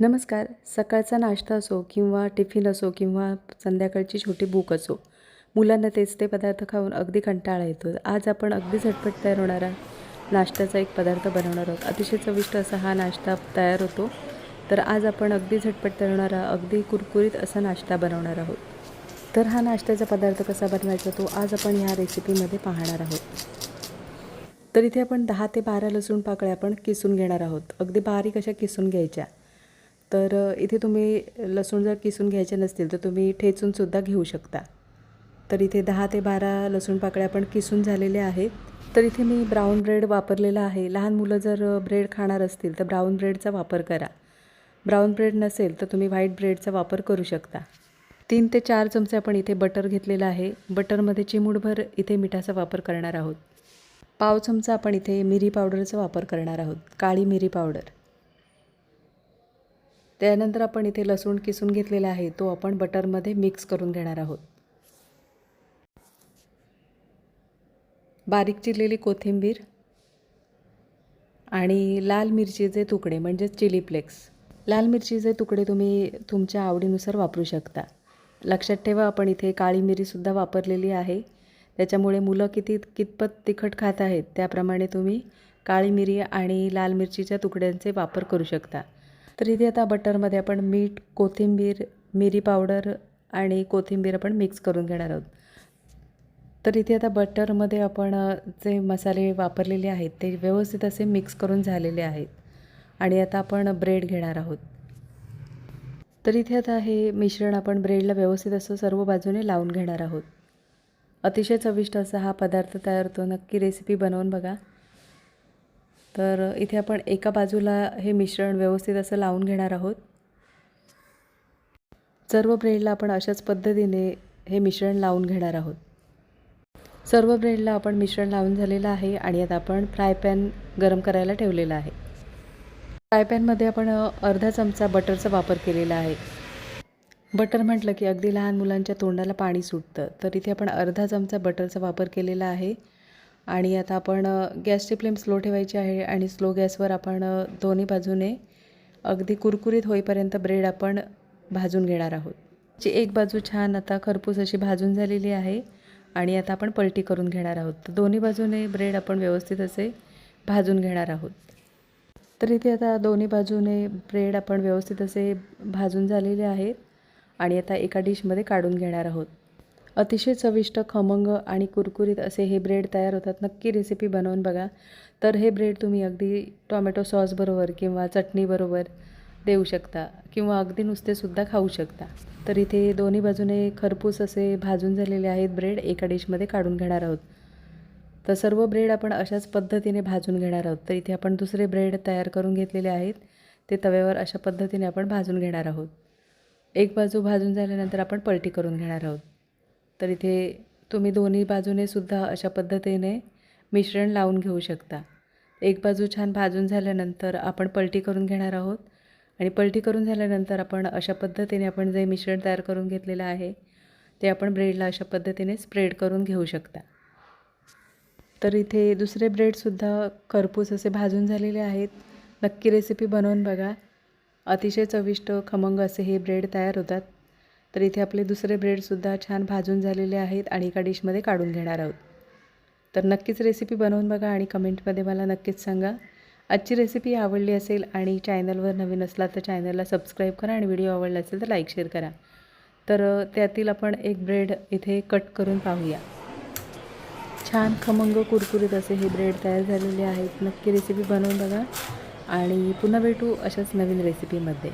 नमस्कार. सकाळचा नाश्ता असो किंवा टिफिन असो किंवा संध्याकाळची छोटी भूक असो मुलांना तेच ते पदार्थ खाऊन अगदी कंटाळा येतो. आज आपण अगदी झटपट तयार होणारा नाश्त्याचा एक पदार्थ बनवणार आहोत. अतिशय चविष्ट असा हा नाश्ता तयार होतो. तर आज आपण अगदी झटपट तयार होणारा अगदी कुरकुरीत असा नाश्ता बनवणार आहोत. तर हा नाश्त्याचा पदार्थ कसा बनवायचा तो आज आपण ह्या रेसिपीमध्ये पाहणार आहोत. तर इथे आपण दहा ते बारा लसूण पाकळ्या आपण किसून घेणार आहोत. अगदी बारीक अशा किसून घ्यायच्या. तर इथे तुम्ही लसूण जर किसून घ्यायचे नसतील तर तुम्ही ठेचूनसुद्धा घेऊ शकता. तर इथे दहा ते बारा लसूण पाकळ्या पण किसून झालेल्या आहेत. तर इथे मी ब्राऊन ब्रेड वापरलेला आहे. लहान मुलं जर ब्रेड खाणार असतील तर ब्राऊन ब्रेडचा वापर करा. ब्राऊन ब्रेड नसेल तर तुम्ही व्हाईट ब्रेडचा वापर करू शकता. तीन ते चार चमचे आपण इथे बटर घेतलेलं आहे. बटरमध्ये चिमूडभर इथे मिठाचा वापर करणार आहोत. पाव चमचा आपण इथे मिरी पावडरचा वापर करणार आहोत. काळी मिरी पावडर. त्यानंतर आपण इथे लसूण किसून घेतलेला आहे तो आपण बटरमध्ये मिक्स करून घेणार आहोत. बारीक चिरलेली कोथिंबीर आणि लाल मिरचीचे तुकडे म्हणजेच चिली फ्लेक्स. लाल मिरचीचे तुकडे तुम्ही तुमच्या आवडीनुसार वापरू शकता. लक्षात ठेवा आपण इथे काळी मिरीसुद्धा वापरलेली आहे. त्याच्यामुळे मुलं किती कितपत तिखट खात आहेत त्याप्रमाणे तुम्ही काळी मिरी आणि लाल मिरचीच्या तुकड्यांचे वापर करू शकता. तर इथे आता बटरमध्ये आपण मीठ कोथिंबीर मिरी पावडर आणि कोथिंबीर आपण मिक्स करून घेणार आहोत. तर इथे आता बटरमध्ये आपण जे मसाले वापरलेले आहेत ते व्यवस्थित असे मिक्स करून झालेले आहेत आणि आता आपण ब्रेड घेणार आहोत. तर इथे आता हे मिश्रण आपण ब्रेडला व्यवस्थित असं सर्व बाजूने लावून घेणार आहोत. अतिशय चविष्ट असा हा पदार्थ तयार होतो. नक्की रेसिपी बनवून बघा. तर इथे आपण एका बाजूला हे मिश्रण व्यवस्थित असं लावून घेणार आहोत. सर्व ब्रेडला आपण अशाच पद्धतीने हे मिश्रण लावून घेणार आहोत. सर्व ब्रेडला आपण मिश्रण लावून झालेलं आहे आणि आता आपण फ्राय पॅन गरम करायला ठेवलेला आहे. फ्राय पॅनमध्ये आपण अर्धा चमचा बटरचा वापर केलेला आहे. बटर म्हटलं की अगदी लहान मुलांच्या तोंडाला पाणी सुटतं. तर इथे आपण अर्धा चमचा बटरचा वापर केलेला आहे. आणि आता आपण गॅसची फ्लेम स्लो ठेवायची आहे आणि स्लो गॅसवर आपण दोन्ही बाजूने अगदी कुरकुरीत होईपर्यंत ब्रेड आपण भाजून घेणार आहोत. जी एक बाजू छान आता खरपूस अशी भाजून झालेली आहे आणि आता आपण पलटी करून घेणार आहोत. तर दोन्ही बाजूने ब्रेड आपण व्यवस्थित असे भाजून घेणार आहोत. तर इथे आता दोन्ही बाजूने ब्रेड आपण व्यवस्थित असे भाजून झालेले आहेत आणि आता एका डिशमध्ये काढून घेणार आहोत. अतिशय चविष्ट खमंग आणि कुरकुरीत असे हे ब्रेड तयार होतात. नक्की रेसिपी बनवून बघा. तर हे ब्रेड तुम्ही अगदी टॉमॅटो सॉसबरोबर किंवा चटणीबरोबर देऊ शकता किंवा अगदी नुसतेसुद्धा खाऊ शकता. तर इथे दोन्ही बाजूने खरपूस असे भाजून झालेले आहेत ब्रेड. एका डिशमध्ये काढून घेणार आहोत. तर सर्व ब्रेड आपण अशाच पद्धतीने भाजून घेणार आहोत. तर इथे आपण दुसरे ब्रेड तयार करून घेतलेले आहेत. ते तव्यावर अशा पद्धतीने आपण भाजून घेणार आहोत. एक बाजू भाजून झाल्यानंतर आपण पलटी करून घेणार आहोत. तर इथे तुम्ही दोन्ही बाजूने सुद्धा अशा पद्धतीने मिश्रण लावून घेऊ शकता. एक बाजू छान भाजून झाल्यानंतर आपण पलटी करून घेणार आहोत आणि पलटी करून झाल्यानंतर आपण अशा पद्धतीने आपण जे मिश्रण तयार करून घेतलेलं आहे ते आपण ब्रेडला अशा पद्धतीने स्प्रेड करून घेऊ शकता. तर इथे दुसरे ब्रेडसुद्धा खरपूस असे भाजून झालेले आहेत. नक्की रेसिपी बनवून बघा. अतिशय चविष्ट खमंग असे हे ब्रेड तयार होतात. तर इथे आपले दुसरे ब्रेडसुद्धा छान भाजून झालेले आहेत आणि एका डिशमध्ये काढून घेणार आहोत. तर नक्कीच रेसिपी बनवून बघा आणि कमेंटमध्ये मला नक्कीच सांगा. आजची रेसिपी आवडली असेल आणि चॅनलवर नवीन असला तर चॅनलला सबस्क्राईब करा आणि व्हिडिओ आवडला असेल तर लाईक शेअर करा. तर त्यातील आपण एक ब्रेड इथे कट करून पाहूया. छान खमंग कुरकुरीत असे हे ब्रेड तयार झालेले आहेत. नक्की रेसिपी बनवून बघा आणि पुन्हा भेटू अशाच नवीन रेसिपीमध्ये